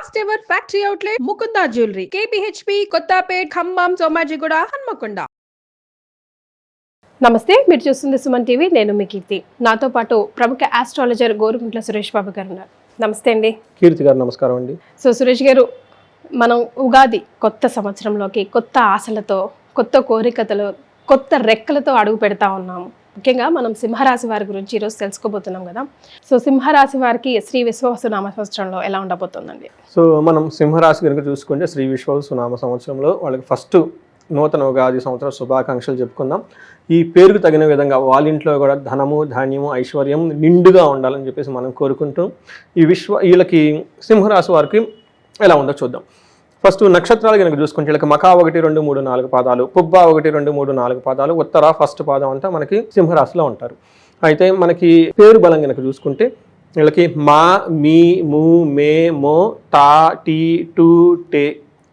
First ever factory outlet Mukunda jewellery KPHB Kothapet Khammam Somajiguda Hanmakonda నమస్తే మీరు చూస్తుంది Suman TV నేను మీ కీర్తి. నాతో పాటు ప్రముఖ ఆస్ట్రాలజర్ గోరుకుంట్ల సురేష్ బాబు గారు ఉన్నారు. నమస్తే అండి. కీర్తి గారు నమస్కారం అండి. సో సురేష్ గారు మనం ఉగాది కొత్త సంవత్సరంలోకి కొత్త ఆశలతో కొత్త కోరికతలు కొత్త రెక్కలతో అడుగు పెడతా ఉన్నాము. ముఖ్యంగా మనం సింహరాశి వారి గురించి ఈరోజు తెలుసుకోబోతున్నాం కదా. సో సింహరాశి వారికి శ్రీ విశ్వవసు నామ సంవత్సరంలో ఎలా ఉండబోతుందండి? సో మనం సింహరాశి కనుక చూసుకుంటే శ్రీ విశ్వ నామ సంవత్సరంలో వాళ్ళకి ఫస్ట్ నూతన ఉగాది సంవత్సరం శుభాకాంక్షలు చెప్పుకుందాం. ఈ పేరుకు తగిన విధంగా వాళ్ళ ఇంట్లో కూడా ధనము ధాన్యము ఐశ్వర్యం నిండుగా ఉండాలని చెప్పేసి మనం కోరుకుంటూ ఈ విశ్వ వీళ్ళకి సింహరాశి వారికి ఎలా ఉందో చూద్దాం. ఫస్ట్ నక్షత్రాలు కనుక చూసుకుంటే వీళ్ళకి మకా ఒకటి రెండు మూడు నాలుగు పాదాలు పుబ్బ ఒకటి రెండు మూడు నాలుగు పాదాలు ఉత్తర ఫస్ట్ పాదం అంతా మనకి సింహరాశిలో ఉంటారు. అయితే మనకి పేరు బలం కనుక చూసుకుంటే వీళ్ళకి మా మీ ము మే మో టా టీ టూ టే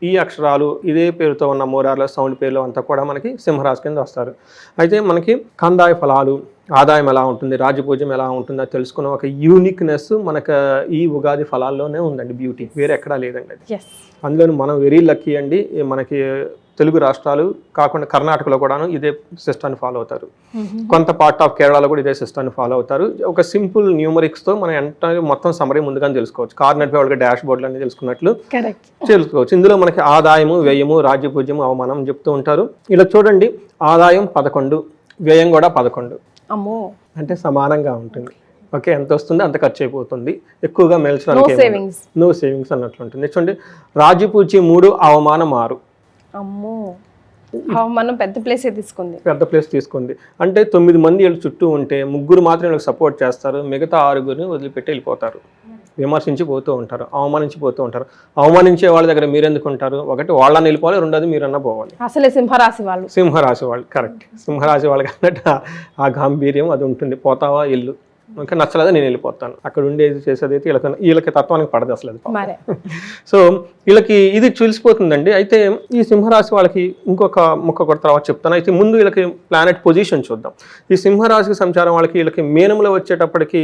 ఈ అక్షరాలు ఇదే పేరుతో ఉన్న మోరార్ల సౌండ్ పేర్లు అంతా కూడా మనకి సింహరాశి కింద వస్తారు. అయితే మనకి కందాయ ఫలాలు ఆదాయం ఎలా ఉంటుంది రాజపూజ్యం ఎలా ఉంటుందో తెలుసుకున్న ఒక యూనిక్నెస్ మనకు ఈ ఉగాది ఫలాల్లోనే ఉందండి బ్యూటీ వేరే ఎక్కడా లేదండి అది. అందులో మనం వెరీ లక్కీ అండి మనకి తెలుగు రాష్ట్రాలు కాకుండా కర్ణాటకలో కూడాను ఇదే సిస్టాన్ని ఫాలో అవుతారు. కొంత పార్ట్ ఆఫ్ కేరళలో కూడా ఇదే సిస్టాన్ని ఫాలో అవుతారు. ఒక సింపుల్ న్యూమరిక్స్తో మనం ఎంటైర్ మొత్తం సమరీ ముందుగానే తెలుసుకోవచ్చు. కార్ నడిపే వాళ్ళకి డాష్ బోర్డులు అన్ని తెలుసుకున్నట్లు తెలుసుకోవచ్చు. ఇందులో మనకి ఆదాయము వ్యయము రాజ్యపూజ్యము అవమానం చెప్తూ ఉంటారు. ఇలా చూడండి ఆదాయం పదకొండు వ్యయం కూడా పదకొండు. అమ్మో. అంటే సమానంగా ఉంటుంది. ఓకే ఎంత వస్తుంది? అంత ఖర్చు అయిపోతుంది. ఎక్కువగా మేల్చడానికి నో సేవింగ్స్ అన్నట్లు ఉంటుంది చూడండి రాజ్యపూచి మూడు అవమానం ఆరు. అమ్మో. మనం పెద్ద ప్లేసే తీసుకుంది. పెద్ద ప్లేస్ తీసుకుంది. అంటే తొమ్మిది మంది వీళ్ళు చుట్టూ ఉంటే ముగ్గురు మాత్రం వీళ్ళకి సపోర్ట్ చేస్తారు. మిగతా ఆరుగురిని వదిలిపెట్టి వెళ్ళిపోతారు. విమర్శించి పోతూ ఉంటారు. అవమానించి పోతూ ఉంటారు. అవమానించే వాళ్ళ దగ్గర మీరెందుకు ఉంటారు? ఒకటి వాళ్ళని వెళ్ళిపోవాలి రెండోది మీరన్నా పోవాలి. అసలే సింహరాశి వాళ్ళు. సింహరాశి వాళ్ళు కరెక్ట్ సింహరాశి వాళ్ళకి అన్నట్టు ఆ- ఆ గాంభీర్యం అది ఉంటుంది. పోతావా ఇల్లు ఇంకా నచ్చలేదా నేను వెళ్ళిపోతాను. అక్కడ ఉండేది చేసేది అయితే వీళ్ళకి వీళ్ళకి తత్వానికి పడదు అసలు అది సో వీళ్ళకి ఇది చూసిపోతుందండి. అయితే ఈ సింహరాశి వాళ్ళకి ఇంకొక ముక్క కూడా తర్వాత చెప్తాను. అయితే ముందు వీళ్ళకి ప్లానెట్ పొజిషన్ చూద్దాం. ఈ సింహరాశికి సంచారం వాళ్ళకి వీళ్ళకి మేనంలో వచ్చేటప్పటికి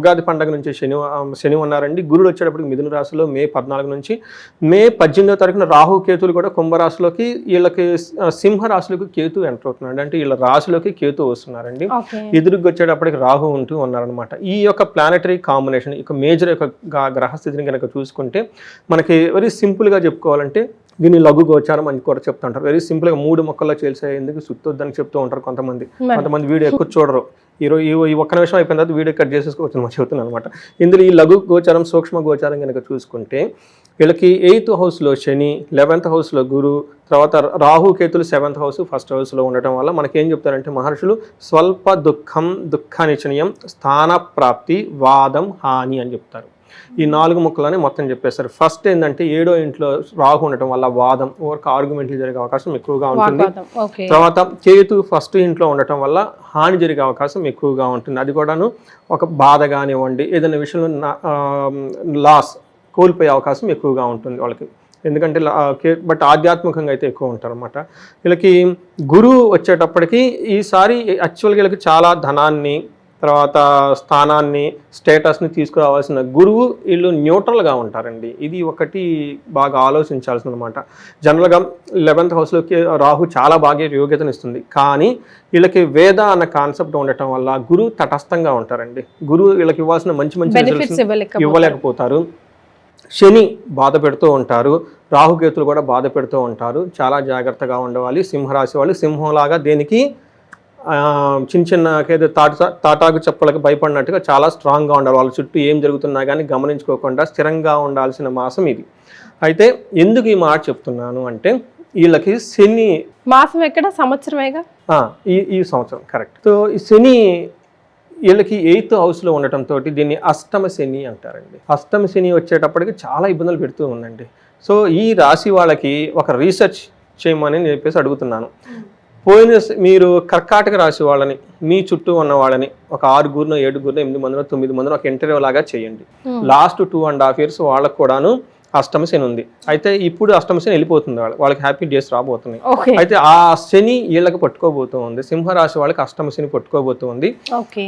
ఉగాది పండగ నుంచి శని శని ఉన్నారండి. గురుడు వచ్చేటప్పటికి మిథున రాశిలో మే పద్నాలుగు నుంచి మే పద్దెనిమిదో తారీఖున రాహు కేతులు కూడా కుంభరాశిలోకి వీళ్ళకి సింహరాశిలోకి కేతు ఎంటర్ అవుతున్నాడు. అంటే వీళ్ళ రాశిలోకి కేతు వస్తున్నారండి. ఓకే. ఎదురుగా వచ్చేటప్పటికి రాహు ఉంటూ ఉన్నారనమాట ఈ యొక్క ప్లానటరీ కాంబినేషన్ ఈ మేజర్ యొక్క గ్రహస్థితిని కనుక చూసుకుంటే మనకి వెరీ సింపుల్గా చెప్పుకోవాలంటే దీన్ని లఘు గోచారం అని కూడా చెప్తూ ఉంటారు వెరీ సింపుల్గా మూడు మొక్కల్లో చేసే ఎందుకు సుత్తొద్దని చెప్తూ ఉంటారు కొంతమంది. కొంతమంది వీడియో ఎక్కువ చూడరు. ఈరోజు ఈ ఈ ఒక్క నిమిషం అయిపోయిన తర్వాత వీడియో కట్ చేసేసుకోవచ్చు నేను చెప్తున్నాను అనమాట ఇందులో ఈ లఘు గోచారం సూక్ష్మ గోచారం కనుక చూసుకుంటే వీళ్ళకి ఎయిత్ హౌస్లో శని లెవెన్త్ హౌస్లో గురు తర్వాత రాహు కేతులు సెవెంత్ హౌస్ ఫస్ట్ హౌస్లో ఉండటం వల్ల మనకి ఏం చెప్తారంటే మహర్షులు స్వల్ప దుఃఖం దుఃఖానిచనీయం స్థాన ప్రాప్తి వాదం హాని అని చెప్తారు. ఈ నాలుగు ముక్కలని మొత్తం చెప్పేస్తారు ఫస్ట్ ఏంటంటే ఏడో ఇంట్లో రాహు ఉండటం వల్ల వాదం ఒక ఆర్గ్యుమెంట్లు జరిగే అవకాశం ఎక్కువగా ఉంటుంది. తర్వాత కేతు ఫస్ట్ ఇంట్లో ఉండటం వల్ల హాని జరిగే అవకాశం ఎక్కువగా ఉంటుంది. అది కూడాను ఒక బాధ కానివ్వండి ఏదైనా విషయంలో లాస్ కోల్పోయే అవకాశం ఎక్కువగా ఉంటుంది వాళ్ళకి. ఎందుకంటే బట్ ఆధ్యాత్మికంగా అయితే ఎక్కువ ఉంటారు అనమాట వీళ్ళకి గురువు వచ్చేటప్పటికి ఈసారి యాక్చువల్గా వీళ్ళకి చాలా ధనాన్ని తర్వాత స్థానాన్ని స్టేటస్ని తీసుకురావాల్సిన గురువు వీళ్ళు న్యూట్రల్గా ఉంటారండి. ఇది ఒకటి బాగా ఆలోచించాల్సిన అనమాట జనరల్గా లెవెన్త్ హౌస్లోకి రాహు చాలా బాగా యోగ్యతనిస్తుంది. కానీ వీళ్ళకి వేద అన్న కాన్సెప్ట్ ఉండటం వల్ల గురువు తటస్థంగా ఉంటారండి. గురువు వీళ్ళకి ఇవ్వాల్సిన మంచి మంచి ఇవ్వలేకపోతారు. శని బాధ పెడుతూ ఉంటారు. రాహుకేతులు కూడా బాధ పెడుతూ ఉంటారు. చాలా జాగ్రత్తగా ఉండవాలి సింహరాశి వాళ్ళు సింహంలాగా దేనికి చిన్న చిన్న ఏదో తాట తాటాకు చెప్పలకు భయపడినట్టుగా చాలా స్ట్రాంగ్గా ఉండాలి. వాళ్ళ చుట్టూ ఏం జరుగుతున్నా కానీ గమనించుకోకుండా స్థిరంగా ఉండాల్సిన మాసం ఇది. అయితే ఎందుకు ఈ మాట చెప్తున్నాను అంటే వీళ్ళకి శని మాసం ఎక్కడ? సంవత్సరమేగా? ఈ ఈ సంవత్సరం కరెక్ట్ సో ఈ శని వీళ్ళకి ఎయిత్ హౌస్లో ఉండటంతో దీన్ని అష్టమ శని అంటారండి. అష్టమ శని వచ్చేటప్పటికి చాలా ఇబ్బందులు పెడుతూ ఉందండి. సో ఈ రాశి వాళ్ళకి ఒక రీసెర్చ్ చేయమని నేను చెప్పేసి అడుగుతున్నాను. పోయిన మీరు కర్కాటక రాశి వాళ్ళని మీ చుట్టూ ఉన్న వాళ్ళని ఒక ఆరుగురునో ఏడుగురునో ఎనిమిది మందినో తొమ్మిది మందినో ఒక ఇంటర్వ్యూ లాగా చేయండి. Hmm. Last two and half years వాళ్ళకు కూడాను అష్టమ శని ఉంది. అయితే ఇప్పుడు అష్టమ శని వెళ్ళిపోతుంది వాళ్ళ వాళ్ళకి హ్యాపీ డేస్ రాబోతున్నాయి. అయితే ఆ శని వీళ్ళకి పట్టుకోబోతుంది సింహరాశి వాళ్ళకి అష్టమ శని పట్టుకోబోతుంది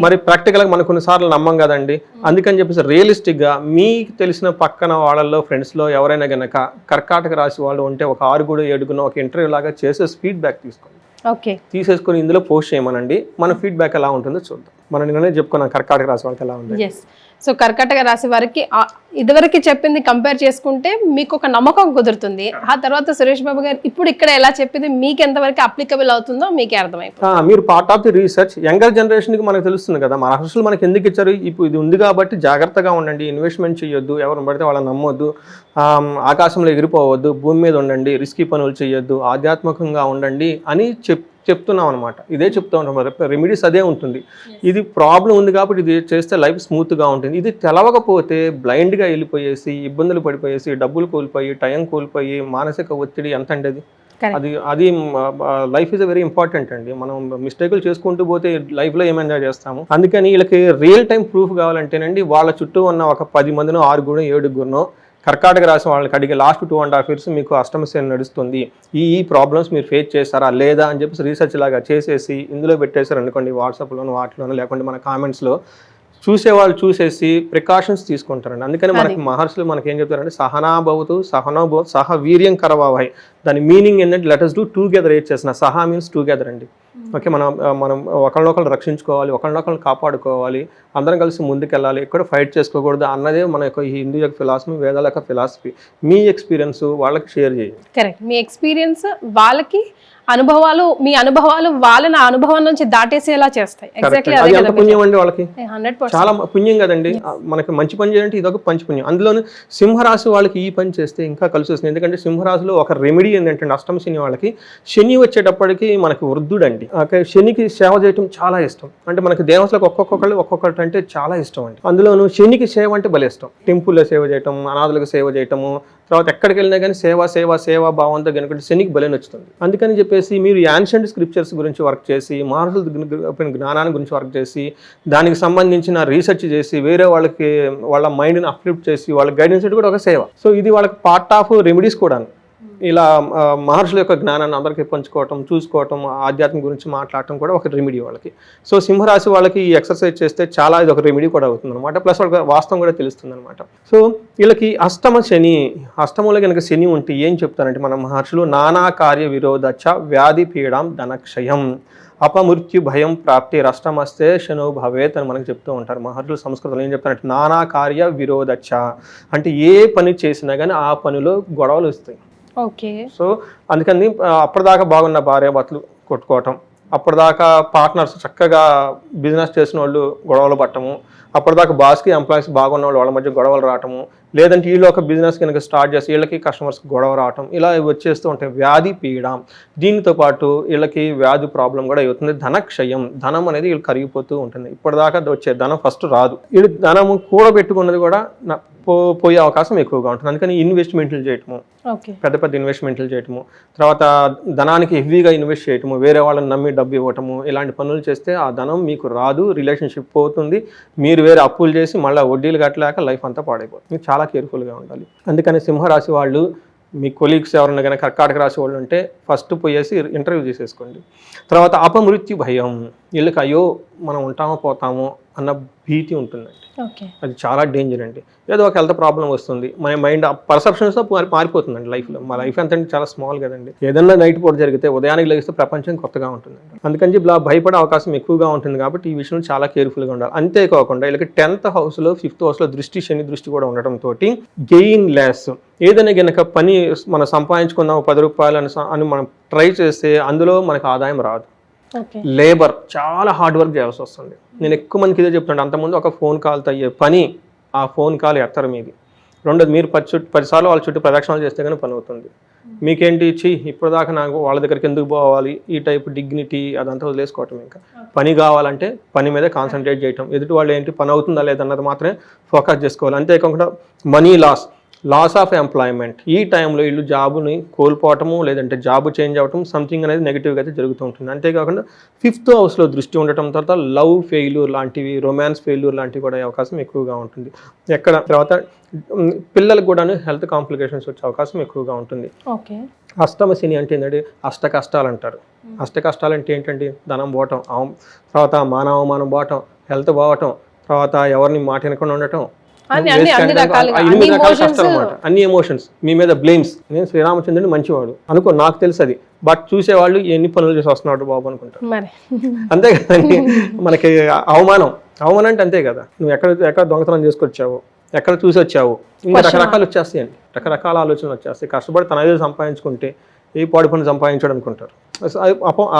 మరి ప్రాక్టికల్గా మనం కొన్నిసార్లు నమ్మం కదండి. అందుకని చెప్పేసి రియలిస్టిక్గా మీకు తెలిసిన పక్కన వాళ్ళల్లో ఫ్రెండ్స్లో ఎవరైనా గనక కర్కాటక రాశి వాళ్ళు ఉంటే ఒక ఆరుగుడు ఏడుగునో ఒక ఇంటర్వ్యూ లాగా చేసే ఫీడ్బ్యాక్ తీసుకోండి. ఓకే. తీసేసుకొని ఇందులో పోస్ట్ చేయమనండి. మన ఫీడ్బ్యాక్ ఎలా ఉంటుందో చూద్దాం. మనం నిన్ననే చెప్పుకున్నాం కర్కాటక రాశి వాళ్ళకి ఎలా ఉంది? సో కర్కటక రాశి వారికి ఇదివరకు చెప్పింది కంపేర్ చేసుకుంటే మీకు ఒక నమ్మకం కుదురుతుంది. ఆ తర్వాత సురేష్ బాబు గారు ఇప్పుడు ఇక్కడ ఎలా చెప్పింది మీకు ఎంతవరకు అప్లికబుల్ అవుతుందో మీకే అర్థమైపోతుంది. మీరు part of the research younger జనరేషన్కి మనకు తెలుస్తుంది కదా మన అసలు మనకి ఎందుకు ఇచ్చారు? ఇప్పుడు ఇది ఉంది కాబట్టి జాగ్రత్తగా ఉండండి ఇన్వెస్ట్మెంట్ చేయొద్దు ఎవరు పడితే వాళ్ళని నమ్మొద్దు ఆకాశంలో ఎగిరిపోవద్దు భూమి మీద ఉండండి రిస్కీ పనులు చేయొద్దు ఆధ్యాత్మికంగా ఉండండి అని చెప్ చెప్తున్నాం అనమాట ఇదే చెప్తా ఉంటాం రెమెడీస్ అదే ఉంటుంది. ఇది ప్రాబ్లం ఉంది కాబట్టి ఇది చేస్తే లైఫ్ స్మూత్గా ఉంటుంది. ఇది తెలవకపోతే బ్లైండ్గా వెళ్ళిపోయేసి ఇబ్బందులు పడిపోయేసి డబ్బులు కోల్పోయి టైం కోల్పోయి మానసిక ఒత్తిడి ఎంత అండి అది. అది అది లైఫ్ ఇస్ వెరీ ఇంపార్టెంట్ అండి. మనం మిస్టేకులు చేసుకుంటూ పోతే లైఫ్లో ఏం ఎంజాయ్ చేస్తాము? అందుకని వీళ్ళకి రియల్ టైం ప్రూఫ్ కావాలంటేనండి వాళ్ళ చుట్టూ ఉన్న ఒక పది మందినో ఆరుగురు ఏడుగురునో కర్కాటక రాసిన వాళ్ళకి అడిగి last two and half years మీకు అష్టమ నడుస్తుంది. ఈ ఈ ప్రాబ్లమ్స్ మీరు ఫేస్ చేస్తారా లేదా అని చెప్పేసి రీసెర్చ్ లాగా చేసేసి ఇందులో పెట్టేశారు అనుకోండి వాట్సాప్లోను వాటిలోనూ లేకుంటే మన కామెంట్స్లో చూసేవాళ్ళు చూసేసి ప్రికాషన్స్ తీసుకుంటారండి. అందుకని మనకి మహర్షులు మనకి ఏం చెప్తారంటే సహనాభవతు సహనోభవ సహ వీర్యం కరవావాయి దాని మీనింగ్ ఏంటంటే లెటర్స్ డూ టూగెదర్ ఏడ్ చేసిన సహా మీన్స్ టూగెదర్ అండి. ఓకే మనం మనం ఒకళ్ళనొకళ్ళు రక్షించుకోవాలి ఒకళ్ళనొకళ్ళు కాపాడుకోవాలి అందరం కలిసి ముందుకెళ్ళాలి ఎక్కడ ఫైట్ చేసుకోకూడదు అన్నదే మన యొక్క హిందూ యొక్క ఫిలాసఫీ వేదాల యొక్క ఫిలాసఫీ మీ ఎక్స్పీరియన్స్ వాళ్ళకి షేర్ చేయండి కరెక్ట్ మీ ఎక్స్పీరియన్స్ వాళ్ళకి అనుభవాలు మీ అనుభవాలు వాళ్ళని అనుభవం నుంచి దాటేసేలా చేస్తాయి. ఎగ్జాక్ట్లీ అది అదే ఎంత కదా పుణ్యం అండి వాళ్ళకి? చాలా పుణ్యం కదండి. మనకి మంచి పని చేయాలంటే ఇదొక మంచి పుణ్యం. అందులోనే సింహరాశి వాళ్ళకి ఈ పని చేస్తే ఇంకా కలిసి వస్తుంది. ఎందుకంటే సింహరాశిలో ఒక రెమెడీ ఏంటంటే అష్టమ శని వాళ్ళకి శని వచ్చేటప్పటికి మనకి వృద్ధుడండి. ఓకే శనికి సేవ చేయటం చాలా ఇష్టం. అంటే మనకి దేవతలకు ఒక్కొక్కళ్ళు ఒక్కొక్కటి అంటే చాలా ఇష్టం అండి. అందులోనూ శనికి సేవ అంటే భలే ఇష్టం. టెంపుల్లో సేవ చేయటం అనాథులకు సేవ చేయటము తర్వాత ఎక్కడికి వెళ్ళినా కానీ సేవ సేవ సేవ భావంతో కనుక శనికి బలి నచ్చుతుంది. అందుకని చెప్పేసి మీరు యాన్షియంట్ స్క్రిప్చర్స్ గురించి వర్క్ చేసి మార్షల్ జ్ఞానాన్ని గురించి వర్క్ చేసి దానికి సంబంధించిన రీసెర్చ్ చేసి వేరే వాళ్ళకి వాళ్ళ మైండ్ని అప్లిఫ్ట్ చేసి వాళ్ళకి గైడెన్స్ కూడా ఒక సేవ. సో ఇది వాళ్ళకి పార్ట్ ఆఫ్ రెమెడీస్ కూడా ఇలా మహర్షుల యొక్క జ్ఞానాన్ని అందరికీ పంచుకోవటం చూసుకోవటం ఆధ్యాత్మం గురించి మాట్లాడటం కూడా ఒక రెమెడీ వాళ్ళకి. సో సింహరాశి వాళ్ళకి ఈ ఎక్సర్సైజ్ చేస్తే చాలా ఇది ఒక రెమెడీ కూడా అవుతుంది అనమాట ప్లస్ వాళ్ళకి వాస్తవం కూడా తెలుస్తుంది అనమాట సో వీళ్ళకి అష్టమ శని అష్టమంలో కనుక శని ఉంటే ఏం చెప్తారంటే మన మహర్షులు నానా కార్య విరోధచ వ్యాధి పీడాం ధనక్షయం. అపమృత్యు భయం ప్రాప్తి రష్టమస్తే శనో భవేత్ అని మనకు చెప్తూ ఉంటారు. మహర్షులు సంస్కృతంలో ఏం చెప్తారంటే నానా కార్య విరోధచ అంటే ఏ పని చేసినా కానీ ఆ పనిలో గొడవలు వస్తాయి. ఓకే. సో అందుకని అప్పటిదాకా బాగున్న భార్యాభర్తలు కొట్టుకోవటం. అప్పటిదాకా పార్ట్నర్స్ చక్కగా బిజినెస్ చేసిన వాళ్ళు గొడవలు పట్టము. అప్పటిదాకా బాస్కి ఎంప్లాయీస్ బాగున్న వాళ్ళు వాళ్ళ మధ్య గొడవలు రావటము. లేదంటే వీళ్ళు ఒక బిజినెస్ కనుక స్టార్ట్ చేసి వీళ్ళకి కస్టమర్స్ గొడవ రావటం ఇలా వచ్చేస్తూ ఉంటాయి. వ్యాధి పీడ దీనితో పాటు వీళ్ళకి వ్యాధి ప్రాబ్లం కూడా అవుతుంది. ధనక్షయం ధనం అనేది వీళ్ళు కరిగిపోతూ ఉంటుంది. ఇప్పటిదాకా వచ్చే ధనం ఫస్ట్ రాదు. వీళ్ళు ధనము కూడబెట్టుకున్నది కూడా పోయే అవకాశం ఎక్కువగా ఉంటుంది. అందుకని ఇన్వెస్ట్మెంట్లు చేయటము పెద్ద పెద్ద ఇన్వెస్ట్మెంట్లు చేయటము తర్వాత ధనానికి హెవీగా ఇన్వెస్ట్ చేయటము వేరే వాళ్ళని నమ్మి డబ్బు ఇవ్వటము ఇలాంటి పనులు చేస్తే ఆ ధనం మీకు రాదు రిలేషన్షిప్ పోతుంది. మీరు వేరే అప్పులు చేసి మళ్ళీ వడ్డీలు కట్టలేక లైఫ్ అంతా పాడైపోతుంది. చాలా కేర్ఫుల్గా ఉండాలి. అందుకని సింహరాశి వాళ్ళు మీ కొలీగ్స్ ఎవరైనా కానీ కర్కాటక రాశి వాళ్ళు ఉంటే ఫస్ట్ పోయేసి ఇంటర్వ్యూ చేసేసుకోండి. తర్వాత అపమృత్యు భయం వీళ్ళకి అయ్యో మనం ఉంటామో పోతామో అన్న భీతి ఉంటుందండి. ఓకే. అది చాలా డేంజర్ అండి. ఏదో ఒక హెల్త్ ప్రాబ్లం వస్తుంది. మన మైండ్ పర్సెప్షన్స్తో మారి మారిపోతుందండి లైఫ్లో మా లైఫ్ ఎంత అంటే చాలా స్మాల్ కదండి. ఏదన్నా నైట్ పూట జరిగితే ఉదయానికి లేస్తే ప్రపంచం కొత్తగా ఉంటుందండి. అందుకని చెప్పి ఇలా భయపడే అవకాశం ఎక్కువగా ఉంటుంది కాబట్టి ఈ విషయంలో చాలా కేర్ఫుల్గా ఉండాలి. అంతేకాకుండా వీళ్ళకి టెన్త్ హౌస్లో ఫిఫ్త్ హౌస్లో దృష్టి శని దృష్టి కూడా ఉండటంతో గెయిన్ లెస్ ఏదైనా గనక పని మనం సంపాదించుకుందాం పది రూపాయలు అని అని మనం ట్రై చేస్తే అందులో మనకు ఆదాయం రాదు. లేబర్ చాలా హార్డ్ వర్క్ చేయాల్సి వస్తుంది. నేను ఎక్కువ మందికి ఇదే చెప్తున్నాను అంతకుముందు ఒక ఫోన్ కాల్తో అయ్యే పని ఆ ఫోన్ కాల్ ఎత్తరు మీది. రెండోది మీరు పది చుట్టూ పదిసార్లు వాళ్ళ చుట్టూ ప్రదక్షిణలు చేస్తే కానీ పని అవుతుంది మీకేంటి ఇచ్చి ఇప్పుడు దాకా నాకు వాళ్ళ దగ్గరికి ఎందుకు పోవాలి? ఈ టైప్ డిగ్నిటీ అదంతా వదిలేసుకోవటం ఇంకా. పని కావాలంటే పని మీద కాన్సన్ట్రేట్ చేయటం. ఎదుటి వాళ్ళు ఏంటి పని అవుతుందా లేదన్నది మాత్రమే ఫోకస్ చేసుకోవాలి. అంతేకాకుండా money loss. Loss of employment ఈ టైంలో వీళ్ళు జాబుని కోల్పోవటము లేదంటే జాబ్ చేంజ్ అవ్వటం సంథింగ్ అనేది నెగిటివ్గా అయితే జరుగుతూ ఉంటుంది. అంతేకాకుండా ఫిఫ్త్ హౌస్లో దృష్టి ఉండటం తర్వాత లవ్ ఫెయిల్యూర్ లాంటివి రొమాన్స్ ఫెయిల్యూర్ లాంటివి కూడా అయ్యే అవకాశం ఎక్కువగా ఉంటుంది. ఎక్కడ? తర్వాత పిల్లలకు కూడా హెల్త్ కాంప్లికేషన్స్ వచ్చే అవకాశం ఎక్కువగా ఉంటుంది. ఓకే. అష్టమ శని అంటే ఏంటంటే అష్ట కష్టాలు అంటారు. అష్ట కష్టాలు అంటే ఏంటంటే ధనం పోవటం తర్వాత మానవమానం పోవటం హెల్త్ పోవటం తర్వాత ఎవరిని మాట వినకుండా ఉండటం అన్ని- అన్ని- ఎనిమిది రకాల కష్టాలు ఎమోషన్స్ మీ మీద బ్లేమ్స్ నేను శ్రీరామచంద్రుని మంచివాడు. అనుకో నాకు తెలుసు అది. బట్ చూసేవాళ్ళు ఎన్ని పనులు చేసి వస్తున్నాడు బాబు అనుకుంటారు అంతే కదండి. మనకి అవమానం. అవమానం అంటే అంతే కదా. నువ్వు ఎక్కడ ఎక్కడ దొంగతనం చేసుకొచ్చావు ఎక్కడ చూసి వచ్చావు ఇంకా రకరకాలు వచ్చేస్తాయండి. రకరకాల ఆలోచనలు వచ్చేస్తాయి. కష్టపడి తన ఏదో సంపాదించుకుంటే ఏ పాడి పని సంపాదించాడు అనుకుంటారు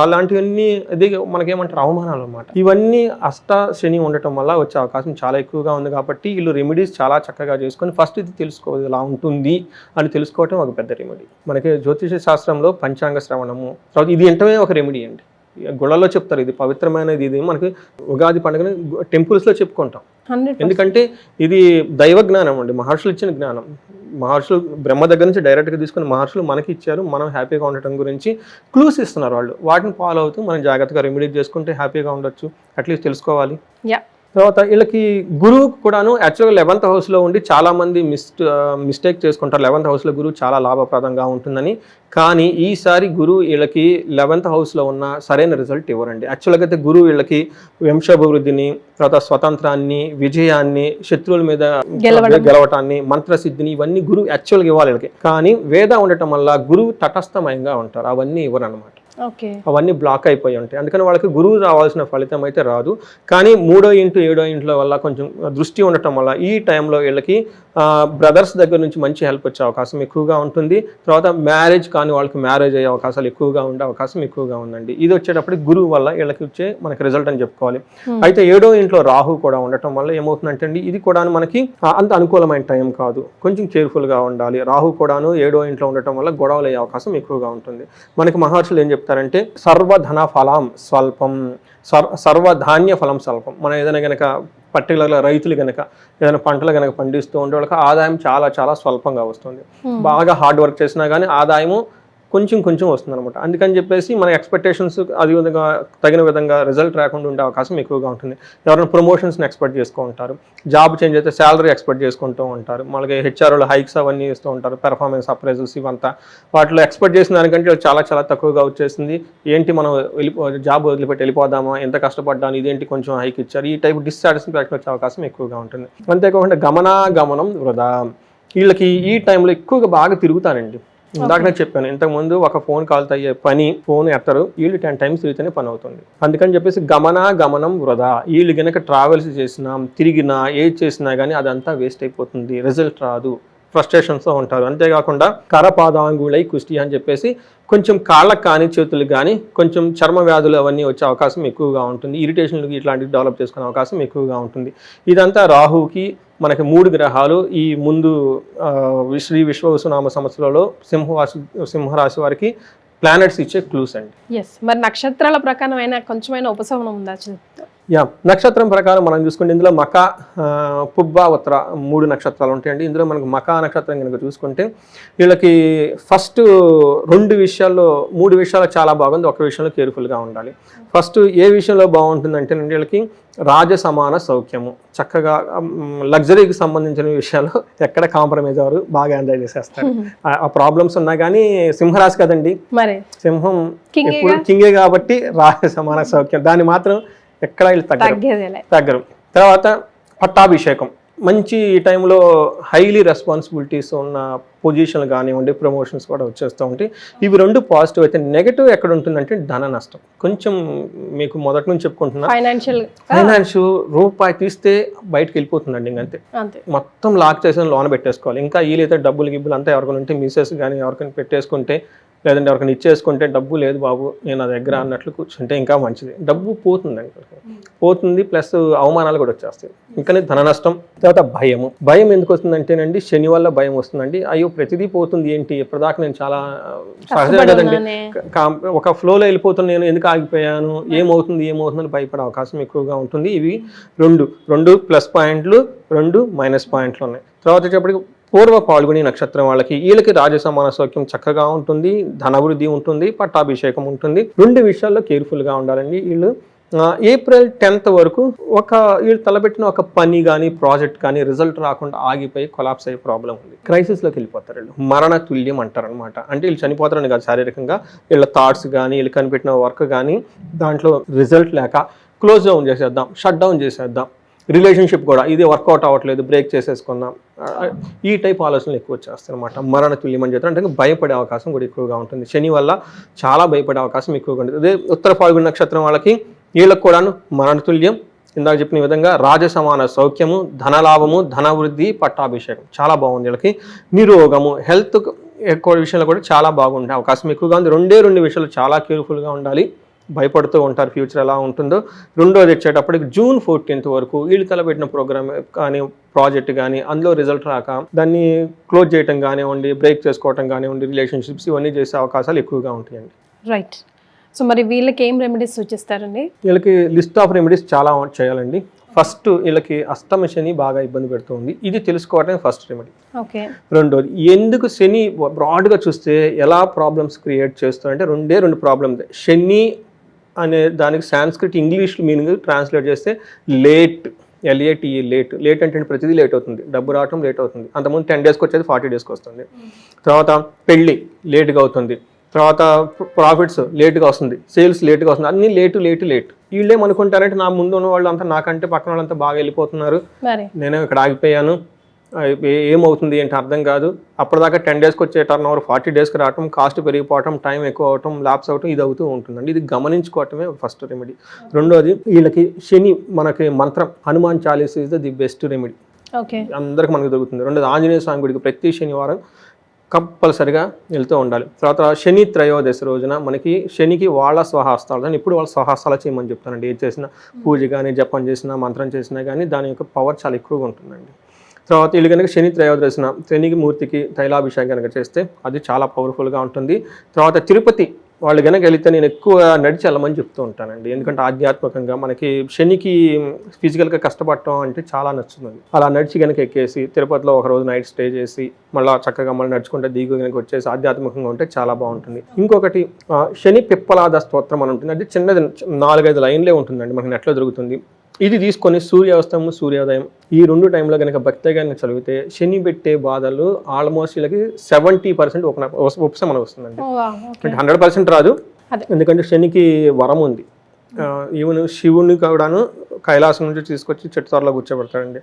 అలాంటివన్నీ అది మనకేమంటారు అవమానాలు అన్నమాట ఇవన్నీ అష్ట శని ఉండటం వల్ల వచ్చే అవకాశం చాలా ఎక్కువగా ఉంది కాబట్టి వీళ్ళు రెమెడీస్ చాలా చక్కగా చేసుకొని ఫస్ట్ ఇది తెలుసుకోవాలి ఇలా ఉంటుంది అని తెలుసుకోవటం ఒక పెద్ద రెమెడీ మనకి జ్యోతిష శాస్త్రంలో పంచాంగ శ్రవణము తర్వాత ఇది వింటమే ఒక రెమెడీ అండి. గుళ్ళలో చెప్తారు ఇది పవిత్రమైనది ఇది మనకి ఉగాది పండుగని టెంపుల్స్లో చెప్పుకుంటాం. ఎందుకంటే ఇది దైవ జ్ఞానం అండి మహర్షులు ఇచ్చిన జ్ఞానం. మహర్షులు బ్రహ్మ దగ్గర నుంచి డైరెక్ట్గా తీసుకుని మహర్షులు మనకి ఇచ్చారు. మనం హ్యాపీగా ఉండటం గురించి క్లూస్ ఇస్తున్నారు వాళ్ళు. వాటిని ఫాలో అవుతూ మనం జాగ్రత్తగా రెమెడీ చేసుకుంటే హ్యాపీగా ఉండొచ్చు. అట్లీస్ట్ తెలుసుకోవాలి. యా తర్వాత వీళ్ళకి గురువు కూడాను యాక్చువల్గా లెవెంత్ హౌస్లో ఉండి చాలా మంది మిస్ట్ మిస్టేక్ చేసుకుంటారు. లెవెంత్ హౌస్లో గురువు చాలా లాభప్రదంగా ఉంటుందని. కానీ ఈసారి గురువు వీళ్ళకి లెవెంత్ హౌస్లో ఉన్న సరైన రిజల్ట్ ఇవ్వరండి. యాక్చువల్గా అయితే గురువు వీళ్ళకి వంశాభివృద్ధిని తర్వాత స్వతంత్రాన్ని విజయాన్ని శత్రువుల మీద. గెలవటాన్ని మంత్రసిద్ధిని ఇవన్నీ గురువు యాక్చువల్గా ఇవ్వాలి వీళ్ళకి. కానీ వేద ఉండటం వల్ల గురువు తటస్థమయంగా ఉంటారు. అవన్నీ ఇవ్వరు అనమాట అవన్నీ బ్లాక్ అయిపోయి ఉంటాయి. అందుకని వాళ్ళకి గురువు రావాల్సిన ఫలితం అయితే రాదు. కానీ మూడో ఇంటూ ఏడో ఇంట్లో వల్ల కొంచెం దృష్టి ఉండటం వల్ల ఈ టైంలో వీళ్ళకి బ్రదర్స్ దగ్గర నుంచి మంచి హెల్ప్ వచ్చే అవకాశం ఎక్కువగా ఉంటుంది. తర్వాత మ్యారేజ్ కానీ వాళ్ళకి మ్యారేజ్ అయ్యే అవకాశాలు ఎక్కువగా ఉండే అవకాశం ఎక్కువగా ఉందండి. ఇది వచ్చేటప్పటికి గురువు వల్ల వీళ్ళకి వచ్చే మనకి రిజల్ట్ అని చెప్పుకోవాలి. అయితే ఏడో ఇంట్లో రాహు కూడా ఉండటం వల్ల ఏమవుతుందంటే అండి ఇది కూడా మనకి అంత అనుకూలమైన టైం కాదు. కొంచెం కేర్ఫుల్గా ఉండాలి. రాహు కూడాను ఏడో ఇంట్లో ఉండటం వల్ల గొడవలు అయ్యే అవకాశం ఎక్కువగా ఉంటుంది. మనకి మహర్షులు ఏం చెప్తారంటే సర్వధన ఫలం స్వల్పం సర్ సర్వధాన్య ఫలం స్వల్పం. మనం ఏదైనా గనక పర్టికులర్గా రైతులు గనక ఏదైనా పంటలు గనక పండిస్తూ ఉంటే వాళ్ళకి ఆదాయం చాలా చాలా స్వల్పంగా వస్తుంది. బాగా హార్డ్ వర్క్ చేసినా కానీ ఆదాయము కొంచెం కొంచెం వస్తుందన్నమాట. అందుకని చెప్పేసి మన ఎక్స్పెక్టేషన్స్ అది విధంగా తగిన విధంగా రిజల్ట్ రాకుండా ఉండే అవకాశం ఎక్కువగా ఉంటుంది. ఎవరైనా ప్రమోషన్స్ని ఎక్స్పెక్ట్ చేస్తూ ఉంటారు. జాబ్ చేంజ్ అయితే శాలరీ ఎక్స్పెక్ట్ చేసుకుంటూ ఉంటారు. మనకి హెచ్ఆర్ఓలు హైక్స్ అవన్నీ ఇస్తూ ఉంటారు. పెర్ఫార్మెన్స్ అప్రైజెస్ ఇవంతా. వాటిలో ఎక్స్పెక్ట్ చేసిన దానికంటే చాలా చాలా తక్కువగా వచ్చేసింది. ఏంటి మనం వెళ్ళిపో జాబ్ వదిలిపెట్టి వెళ్ళిపోదామా? ఎంత కష్టపడ్డాను? ఇదేంటి కొంచెం హైక్ ఇచ్చారు? ఈ టైప్ డిస్సాటిస్ఫాక్షన్ వచ్చే అవకాశం ఎక్కువగా ఉంటుంది. అంతేకాకుండా గమనాగమనం వృధా. వీళ్ళకి ఈ టైంలో ఎక్కువగా బాగా తిరుగుతానండి ఇందాక నేను చెప్పాను ఇంతకుముందు ఒక ఫోన్ కాల్తో అయ్యే పని ఫోన్ ఎత్తరు వీళ్ళు టెన్ టైమ్స్ తిరిగితేనే పని అవుతుంది. అందుకని చెప్పేసి గమన గమనం వృధా. వీళ్ళు గనక ట్రావెల్స్ చేసినా తిరిగినా ఏది చేసినా కానీ అదంతా వేస్ట్ అయిపోతుంది. రిజల్ట్ రాదు. ఫ్రస్ట్రేషన్స్తో ఉంటారు. అంతేకాకుండా కరపాదాంగులై కుష్టి అని చెప్పేసి కొంచెం కాళ్ళకు కానీ చేతులకు కానీ కొంచెం చర్మ వ్యాధులు అవన్నీ వచ్చే అవకాశం ఎక్కువగా ఉంటుంది. ఇరిటేషన్లు ఇట్లాంటివి డెవలప్ చేసుకునే అవకాశం ఎక్కువగా ఉంటుంది. ఇదంతా రాహుకి మనకి మూడు గ్రహాలు ఈ ముందు శ్రీ విశ్వవసునామ సంవత్సరంలో సింహరాశి సింహరాశి వారికి ప్లానెట్స్ ఇచ్చే క్లూస్ అండి. ఎస్ మరి నక్షత్రాల ప్రకారం అయినా కొంచెమైనా ఉపశమనం ఉందా? యా నక్షత్రం ప్రకారం మనం చూసుకుంటే ఇందులో మక పుబ్బ ఉత్తర మూడు నక్షత్రాలు ఉంటాయండి. ఇందులో మనకు మకా నక్షత్రం కనుక చూసుకుంటే వీళ్ళకి ఫస్ట్ రెండు విషయాల్లో మూడు విషయాలు చాలా బాగుంది. ఒక విషయంలో కేర్ఫుల్గా ఉండాలి. ఫస్ట్ ఏ విషయంలో బాగుంటుందంటే వీళ్ళకి రాజ సమాన సౌఖ్యము. చక్కగా లగ్జరీకి సంబంధించిన విషయాల్లో ఎక్కడ కాంప్రమైజ్ అవ్వరు బాగా ఎంజాయ్ చేసేస్తారు. ఆ- ప్రాబ్లమ్స్ ఉన్నా కానీ సింహరాశి కదండి. మరి. సింహం కింగే కాబట్టి రాజ సమాన సౌఖ్యం. దాన్ని మాత్రం ఎక్కడ వీళ్ళు తగ్గరు. తర్వాత పట్టాభిషేకం. మంచి ఈ టైంలో హైలీ రెస్పాన్సిబిలిటీస్ ఉన్న పొజిషన్లు కానివ్వండి ప్రమోషన్స్ కూడా వచ్చేస్తూ ఉంటాయి. ఇవి రెండు పాజిటివ్ అయితే నెగటివ్ ఎక్కడ ఉంటుందంటే ధన నష్టం. కొంచెం మీకు మొదటి నుంచి చెప్పుకుంటున్నా. ఫైనాన్షియల్ ఫైనాన్స్ రూపాయి తీస్తే బయటకు వెళ్ళిపోతుందండి ఇంకంతే మొత్తం లాక్ చేసి లోన్ పెట్టేసుకోవాలి. ఇంకా వీలైతే డబ్బులు గిబ్బులు అంతా ఎవరికైనా ఉంటే మిసెస్ కానీ ఎవరికైనా పెట్టేసుకుంటే లేదంటే ఎవరికైనా ఇచ్చేసుకుంటే డబ్బు లేదు బాబు నేను నా దగ్గర అన్నట్లు కూర్చుంటే ఇంకా మంచిది. డబ్బు పోతుందండి పోతుంది ప్లస్ అవమానాలు కూడా వచ్చేస్తాయి. ఇంకా ధన నష్టం తర్వాత భయము. భయం ఎందుకు వస్తుందంటేనండి శని వల్ల భయం వస్తుందండి. అయ్యో ప్రతిదీ పోతుంది ఏంటి? ఇప్పటిదాకా నేను చాలా సహజంగా కదండి. ఒక ఫ్లోలో వెళ్ళిపోతున్న నేను ఎందుకు ఆగిపోయాను? ఏమవుతుంది? ఏమవుతుందని భయపడే అవకాశం ఎక్కువగా ఉంటుంది. ఇవి రెండు రెండు ప్లస్ పాయింట్లు రెండు మైనస్ పాయింట్లు ఉన్నాయి. తర్వాత వచ్చేప్పటికి పూర్వ పాల్గొని నక్షత్రం వాళ్ళకి వీళ్ళకి రాజసమాన సౌఖ్యం చక్కగా ఉంటుంది ధనవృద్ధి ఉంటుంది పట్టాభిషేకం ఉంటుంది. రెండు విషయాల్లో కేర్ఫుల్గా ఉండాలండి వీళ్ళు. ఏప్రిల్ టెన్త్ వరకు ఒక వీళ్ళు తలపెట్టిన ఒక పని కానీ ప్రాజెక్ట్ కానీ రిజల్ట్ రాకుండా ఆగిపోయి కొలాప్స్ అయ్యే ప్రాబ్లం ఉంది. క్రైసిస్లోకి వెళ్ళిపోతారు వీళ్ళు. మరణ తుల్యం అంటారు అనమాట అంటే వీళ్ళు చనిపోతారని కాదు శారీరకంగా. వీళ్ళ థాట్స్ కానీ వీళ్ళు కనిపెట్టిన వర్క్ కానీ దాంట్లో రిజల్ట్ లేక క్లోజ్ డౌన్ చేసేద్దాం షట్ డౌన్ చేసేద్దాం. రిలేషన్షిప్ కూడా ఇది వర్కౌట్ అవ్వట్లేదు బ్రేక్ చేసేసుకుందాం. ఈ టైప్ ఆలోచనలు ఎక్కువ వచ్చేస్తాయన్నమాట. మరణ తుల్యం అని చెప్తారు అంటే భయపడే అవకాశం కూడా ఎక్కువగా ఉంటుంది. శని వల్ల చాలా భయపడే అవకాశం ఎక్కువగా ఉంటుంది. అదే ఉత్తర పాల్గొన నక్షత్రం వాళ్ళకి వీళ్ళకి కూడాను మరణ తుల్యం ఇందాక చెప్పిన విధంగా రాజసమాన సౌఖ్యము ధనలాభము ధనవృద్ధి పట్టాభిషేకం చాలా బాగుంది వీళ్ళకి. నిరోగము హెల్త్ ఎక్కువ విషయంలో కూడా చాలా బాగుండే అవకాశం ఎక్కువగా ఉంది. రెండే రెండు విషయాలు చాలా కేర్ఫుల్గా ఉండాలి. భయపడుతూ ఉంటారు ఫ్యూచర్ ఎలా ఉంటుందో. రెండోది వచ్చేటప్పటికి జూన్ ఫోర్టీన్త్ వరకు వీళ్ళు తలపెట్టిన ప్రోగ్రామ్ కానీ ప్రాజెక్ట్ కానీ అందులో రిజల్ట్ రాక దాన్ని క్లోజ్ చేయటం కానివ్వండి బ్రేక్ చేసుకోవటం కానివ్వండి రిలేషన్షిప్స్ ఇవన్నీ చేసే అవకాశాలు ఎక్కువగా ఉంటాయండి. రైట్ సో మరి వీళ్ళకి ఏం రెమెడీస్ సూచిస్తారండి? వీళ్ళకి లిస్ట్ ఆఫ్ రెమెడీస్ చాలా చేయాలండి. ఫస్ట్ వీళ్ళకి అష్టమ శని బాగా ఇబ్బంది పెడుతుంది. ఇది తెలుసుకోవటమే ఫస్ట్ రెమెడీ ఓకే రెండోది ఎందుకు శని బ్రాడ్గా చూస్తే ఎలా ప్రాబ్లమ్స్ క్రియేట్ చేస్తారంటే రెండే రెండు ప్రాబ్లమ్ శని అనే దానికి సాంస్క్రిట్ ఇంగ్లీష్ మీనింగ్ ట్రాన్స్లేట్ చేస్తే late L A T E late late అంటే ప్రతిదీ లేట్ అవుతుంది. డబ్బు రావటం లేట్ అవుతుంది. అంతకుముందు టెన్ డేస్కి వచ్చేది ఫార్టీ డేస్కి వస్తుంది. తర్వాత పెళ్ళి లేట్గా అవుతుంది. తర్వాత ప్రాఫిట్స్ లేట్గా వస్తుంది. సేల్స్ లేట్గా వస్తుంది. అన్నీ లేటు లేటు లేట్ వీళ్ళేమనుకుంటారంటే నా ముందు ఉన్న వాళ్ళు అంతా నాకంటే పక్కన వాళ్ళంతా బాగా వెళ్ళిపోతున్నారు. నేను ఇక్కడ ఆగిపోయాను. ఏమవుతుంది ఏంటి అర్థం కాదు. అప్పటిదాకా టెన్ డేస్కి వచ్చే టర్న్ ఓవర్ ఫార్టీ డేస్కి రావటం కాస్ట్ పెరిగిపోవటం టైం ఎక్కువ అవటం ల్యాప్స్ అవటం ఇది అవుతూ ఉంటుందండి. ఇది గమనించుకోవటమే ఫస్ట్ రెమెడీ. రెండోది వీళ్ళకి శని మనకి మంత్రం Hanuman Chalisa is the best remedy. Okay. అందరికి మనకు దొరుకుతుంది. రెండోది ఆంజనేయ స్వామి గుడికి ప్రతి శనివారం కంపల్సరిగా వెళ్తూ ఉండాలి. తర్వాత శని త్రయోదశి రోజున మనకి శనికి వాళ్ళ స్వహస్తాలు. అని ఇప్పుడు వాళ్ళ స్వహస్తాలు చేయమని చెప్తానండి ఏది చేసినా పూజ కానీ జపం చేసినా మంత్రం చేసినా కానీ దాని యొక్క పవర్ చాలా ఎక్కువగా ఉంటుందండి. తర్వాత వీళ్ళు కనుక శని త్రయోదశన శనికి మూర్తికి తైలాభిషేకం కనుక చేస్తే అది చాలా పవర్ఫుల్గా ఉంటుంది. తర్వాత తిరుపతి వాళ్ళు కనుక వెళితే నేను ఎక్కువ నడిచి వెళ్ళమని చెప్తూ ఉంటానండి. ఎందుకంటే ఆధ్యాత్మికంగా మనకి శనికి ఫిజికల్గా కష్టపడటం అంటే చాలా నచ్చుతుంది. అలా నడిచి కనుక ఎక్కేసి తిరుపతిలో ఒక రోజు నైట్ స్టే చేసి మళ్ళీ చక్కగా మళ్ళీ నడుచుకుంటే దిగు కనుక వచ్చేసి ఆధ్యాత్మికంగా ఉంటే చాలా బాగుంటుంది. ఇంకొకటి శని పిప్పలాద స్తోత్రం అని ఉంటుంది. అంటే చిన్నది నాలుగైదు లైన్లే ఉంటుందండి మనకి నెట్లో దొరుకుతుంది. ఇది తీసుకొని సూర్యాస్తమం సూర్యోదయం ఈ రెండు టైంలో కనుక భక్తి కనుక చదివితే శని పెట్టే బాధలు ఆల్మోస్ట్ వీళ్ళకి సెవెంటీ పర్సెంట్ ఉపశమనం వస్తుందండి. అంటే హండ్రెడ్ పర్సెంట్ రాదు. ఎందుకంటే శనికి వరం ఉంది. ఈవెన్ శివుని కూడాను కైలాసం నుంచి తీసుకొచ్చి చెట్టు త్వరలో కూర్చోబెడతాడండి.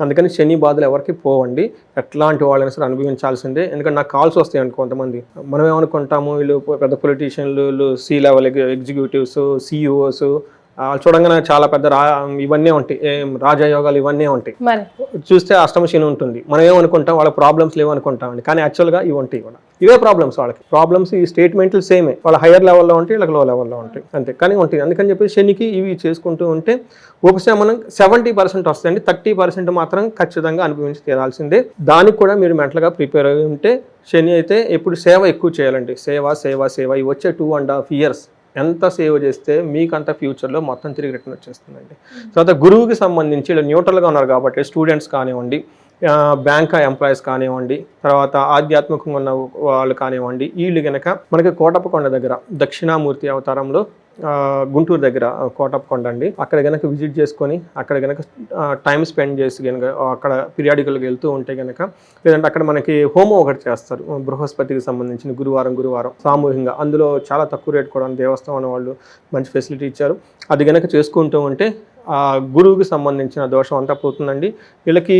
అందుకని శని బాధలు ఎవరికి పోవండి. ఎట్లాంటి వాళ్ళైనా సరే అనుభవించాల్సిందే. ఎందుకంటే నాకు కాల్స్ వస్తాయి అనుకో కొంతమంది. మనం ఏమనుకుంటాము వీళ్ళు పెద్ద పొలిటీషియన్లు వీళ్ళు సి లెవెల్ ఎగ్జిక్యూటివ్స్ సిఇఓస్ చూడంగానే చాలా పెద్ద రా ఇవన్నీ ఉంటాయి. రాజయోగాలు ఇవన్నీ ఉంటాయి. చూస్తే అష్టమ శని ఉంటుంది. మనం ఏమనుకుంటాం? వాళ్ళ ప్రాబ్లమ్స్ లేవు అనుకుంటామండి కానీ యాక్చువల్గా ఇవి ఉంటాయి కూడా. ఇవే ప్రాబ్లమ్స్ వాళ్ళకి. ప్రాబ్లమ్స్ ఈ స్టేట్మెంట్లు సేమే వాళ్ళ హైయర్ లెవెల్లో ఉంటాయి వీళ్ళకి లో లెవెల్లో ఉంటాయి. అంతే. కానీ ఉంటాయి. అందుకని చెప్పి శనికి ఇవి చేసుకుంటూ ఉంటే ఉపశమనం సెవెంటీ పర్సెంట్ వస్తాయండి. థర్టీ పర్సెంట్ మాత్రం ఖచ్చితంగా అనుభవించి తీరాల్సిందే. దానికి కూడా మీరు మెంటల్గా ప్రిపేర్ అయి ఉంటే శని అయితే ఎప్పుడు సేవ ఎక్కువ చేయాలండి. సేవ సేవ సేవ. ఇవి వచ్చే టూ అండ్ హాఫ్ ఇయర్స్ ఎంత సేవ్ చేస్తే మీకు అంత ఫ్యూచర్లో మొత్తం తిరిగి రిటర్న్ వచ్చేస్తుందండి. తర్వాత గురువుకి సంబంధించి ఇలా న్యూట్రల్గా ఉన్నారు కాబట్టి స్టూడెంట్స్ కానివ్వండి బ్యాంక్ ఎంప్లాయీస్ కానివ్వండి తర్వాత ఆధ్యాత్మికంగా ఉన్న వాళ్ళు కానివ్వండి వీళ్ళు గనక మనకి కోటప్పకొండ దగ్గర దక్షిణామూర్తి అవతారంలో గుంటూరు దగ్గర కోటప్పకొండ అండి. అక్కడ గనక విజిట్ చేసుకొని అక్కడ గనక టైం స్పెండ్ చేసి కనుక అక్కడ పీరియాడికల్గా వెళ్తూ ఉంటే గనక లేదంటే అక్కడ మనకి హోమం ఒకటి చేస్తారు బృహస్పతికి సంబంధించిన గురువారం గురువారం సామూహికంగా. అందులో చాలా తక్కువ రేట్ కూడా దేవస్థానం వాళ్ళు మంచి ఫెసిలిటీ ఇచ్చారు. అది కనుక చేసుకుంటూ ఉంటే గురువుకి సంబంధించిన దోషం అంతా పోతుందండి. వీళ్ళకి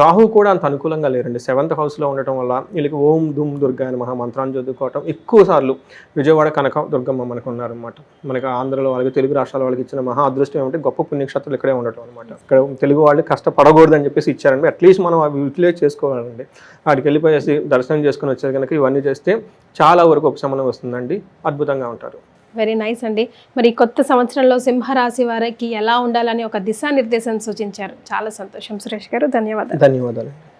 రాహు కూడా అంత అనుకూలంగా లేరండి. సెవెంత్ హౌస్లో ఉండటం వల్ల వీళ్ళకి ఓం దుమ్ దుర్గా అని మహా మంత్రాన్ని చదువుకోవటం ఎక్కువ సార్లు విజయవాడ కనక దుర్గమ్మ మనకు ఉన్నారనమాట మనకి ఆంధ్రలో వాళ్ళకి తెలుగు రాష్ట్రాల వాళ్ళకి ఇచ్చిన మహా అదృష్టం ఏమంటే గొప్ప పుణ్యక్షేత్రాలు ఇక్కడే ఉండటం అనమాట ఇక్కడ తెలుగు వాళ్ళు కష్టపడకూడదని చెప్పేసి ఇచ్చారండి. అట్లీస్ట్ మనం అవి యూటిలైజ్ చేసుకోవాలండి. వాటికి వెళ్ళిపోయేసి దర్శనం చేసుకుని వచ్చేది కనుక ఇవన్నీ చేస్తే చాలా వరకు ఉపశమనం వస్తుందండి. అద్భుతంగా ఉంటారు. వెరీ నైస్ అండి. మరి కొత్త సంవత్సరంలో సింహరాశి వారికి ఎలా ఉండాలని ఒక దిశానిర్దేశం సూచించారు. చాలా సంతోషం సురేష్ గారు. ధన్యవాదాలు. ధన్యవాదాలు.